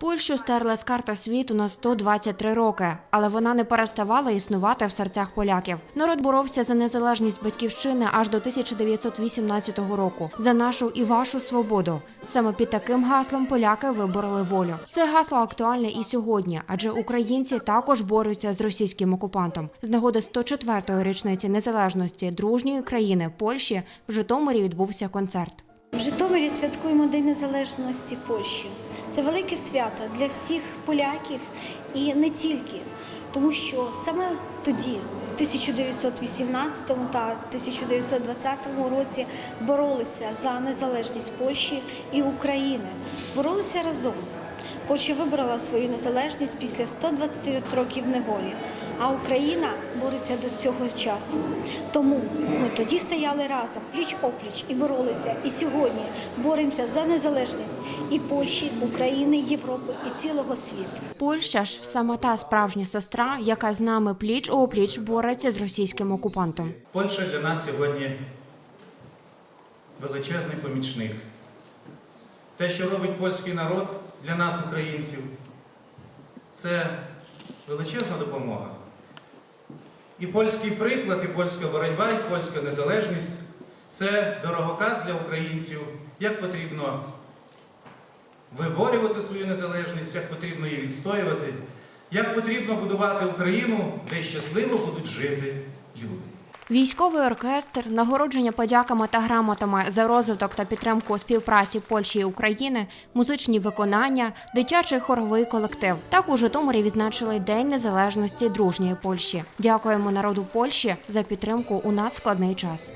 Польщу стерли з карти світу на 123 роки, але вона не переставала існувати в серцях поляків. Народ боровся за незалежність батьківщини аж до 1918 року, за нашу і вашу свободу. Саме під таким гаслом поляки вибороли волю. Це гасло актуальне і сьогодні, адже українці також борються з російським окупантом. З нагоди 104-ї річниці незалежності дружньої країни Польщі в Житомирі відбувся концерт. В Житомирі святкуємо День Незалежності Польщі. Це велике свято для всіх поляків і не тільки, тому що саме тоді, в 1918 та 1920 році, боролися за незалежність Польщі і України. Боролися разом. Польща вибрала свою незалежність після 120 років неволі, а Україна бореться до цього часу. Тому ми тоді стояли разом, пліч опліч і боролися. І сьогодні боремося за незалежність і Польщі, України, Європи і цілого світу. Польща ж саме та справжня сестра, яка з нами пліч опліч бореться з російським окупантом. Польща для нас сьогодні величезний помічник. Те, що робить польський народ для нас, українців, це величезна допомога. І польський приклад, і польська боротьба, і польська незалежність це дороговказ для українців, як потрібно виборювати свою незалежність, як потрібно її відстоювати, як потрібно будувати Україну, де щасливо будуть жити люди. Військовий оркестр, нагородження подяками та грамотами за розвиток та підтримку співпраці Польщі і України, музичні виконання, дитячий хоровий колектив. Так у Житомирі відзначили День Незалежності дружньої Польщі. Дякуємо народу Польщі за підтримку у надскладний час.